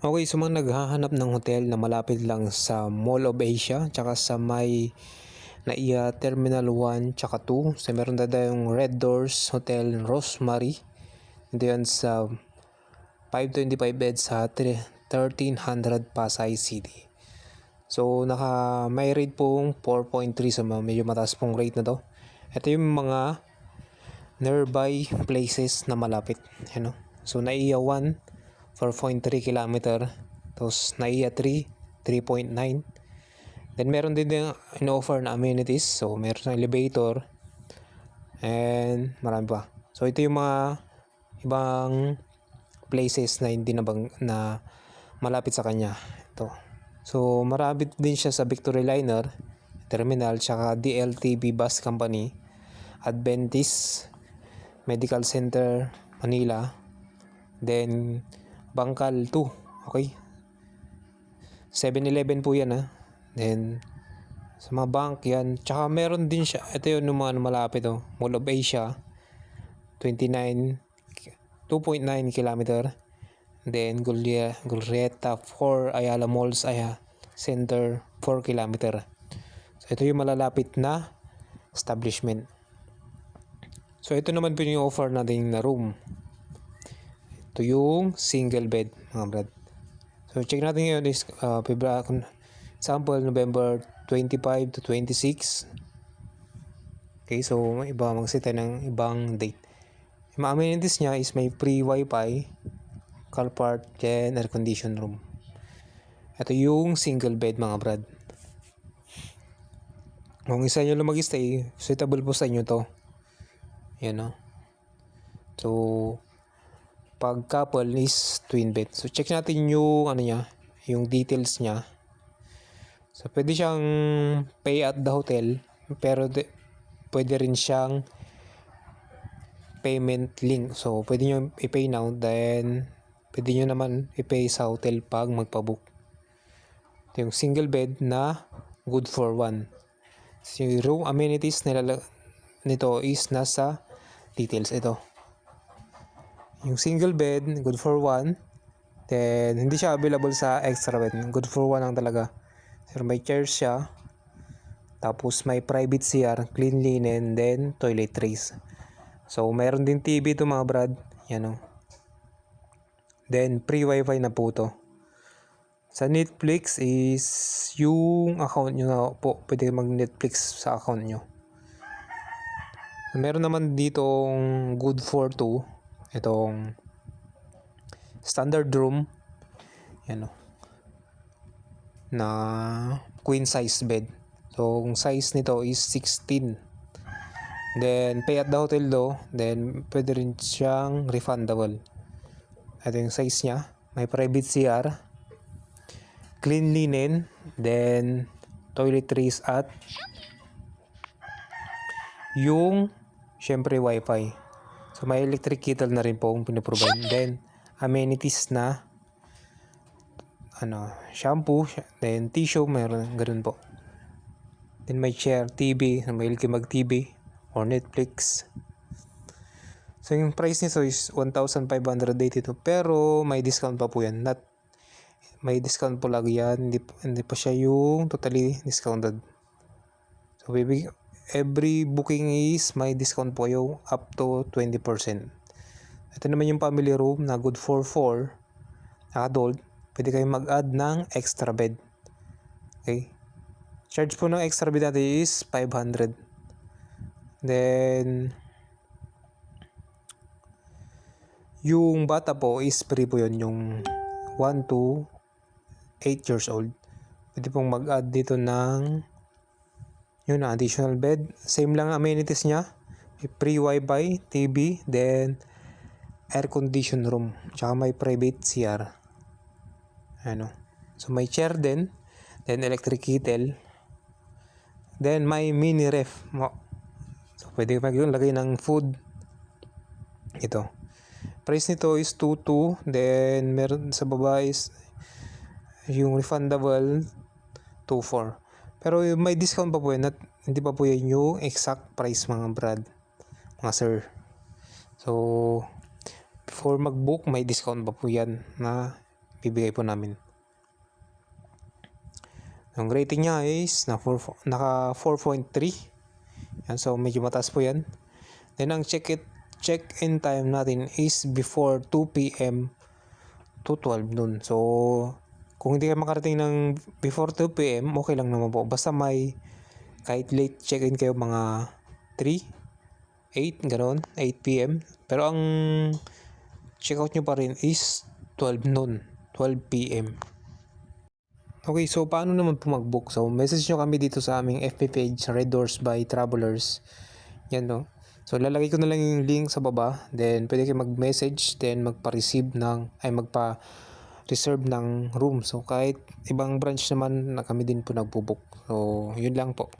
Okay, so mga naghahanap ng hotel na malapit lang sa Mall of Asia, tsaka sa may NAIA Terminal 1 tsaka 2. So meron na yung Red Doors Hotel Rosemary. Ito yan sa 525 beds sa 1300 Pasay City. So naka may rate pong 4.3 so medyo mataas pong rate na to. Ito yung mga nearby places na malapit. Ano? So NAIA 1 4.3 kilometer. Tapos NAIA 3, 3.9. Then meron din yung in-offer na amenities. So meron ng elevator. And marami pa. So ito yung mga ibang places na hindi na, bang, na malapit sa kanya. Ito. So marami din siya sa Victory Liner Terminal tsaka DLTB Bus Company Adventist Medical Center Manila then Bangkal 2 okay. 7-Eleven po yan ha? Then sa mga bank yan tsaka meron din siya. Ito yun yung mga malapit oh. Mall of Asia 29 2.9 kilometer. Then Gulia, Gulrieta 4 Ayala Malls Aya Center 4 kilometer. So ito yung malalapit na establishment. So ito naman po yung offer natin na room ito yung single bed mga brad. So check natin ngayon is uh, February, sample November 25 to 26. Okay, so may iba mag-set tayo ng ibang date. Yung amenities niya is may free wifi, car park, and air condition room. Ito yung single bed mga brad. Kung isa nyo lang mag-stay, suitable po sa inyo to. Yan no. So, pag couple is twin bed. So check natin yung ano niya, yung details niya. So pwede siyang pay at the hotel pero de, pwede rin siyang payment link. So pwede niyo i-pay now then pwede niyo naman i-pay sa hotel pag magpa-book. Ito yung single bed na good for one. So yung room amenities nila nito is nasa details ito. Yung single bed, good for one. Then, hindi siya available sa extra bed. Good for one lang talaga. So, may chair siya. Tapos, may private CR, clean linen, then toiletries. So, mayroon din TV to mga brad. Yan o. Then, free wifi na po to. Sa Netflix is yung account nyo na po. Pwede mag-Netflix sa account nyo. Meron naman ditong good for 2 itong standard room yan o na queen size bed. So ang size nito is 16 then pay at the hotel do then pwede rin siyang refundable. Ito yung size niya may private CR clean linen then toiletries at yung syempre wifi So may electric kettle na rin po ang pinaprovide. Then amenities na ano, shampoo, then tissue, mayroon ganun po. Then may chair, TV, may kayo mag-TV or Netflix. So yung price nito is 1,582 pero may discount pa po yan. Not may discount po lagi yan. Hindi, hindi pa siya yung totally discounted. So bibig every booking is may discount po yung up to 20%. Ito naman yung family room na good for 4 adult. Pwede kayong mag-add ng extra bed. Okay. Charge po ng extra bed natin is 500. Then, yung bata po is free po yun. Yung 1 to 8 years old. Pwede pong mag-add dito ng yun na, additional bed. Same lang amenities niya. May free wifi, TV, then air condition room. Tsaka may private CR. Ano. So may chair din. Then electric kettle. Then may mini ref. So pwede maglagay ng food. Ito. Price nito is 2.2. Then meron sa baba is yung refundable 2.4. Pero may discount pa po yan at hindi pa po yan yung exact price mga brad, mga sir. So, before mag-book, may discount pa po yan na bibigay po namin. Ang rating niya is na 4, naka 4.3. Yan, so medyo mataas po yan. Then ang check it check-in time natin is before 2 p.m. to 12 noon. So kung hindi kayo makarating ng before 2 p.m., okay lang naman po. Basta may kahit late check-in kayo mga 3, 8, ganoon, 8 p.m. Pero ang check-out nyo pa rin is 12 noon, 12 p.m. Okay, so paano naman po mag-book? So, message nyo kami dito sa aming FB page, Red Doors by Travelers. Yan, no? So, lalagay ko na lang yung link sa baba. Then, pwede kayo mag-message, then magpa-receive ng, ay magpa-reserve ng room. So, kahit ibang branch naman na kami din po nagbo-book. So, yun lang po.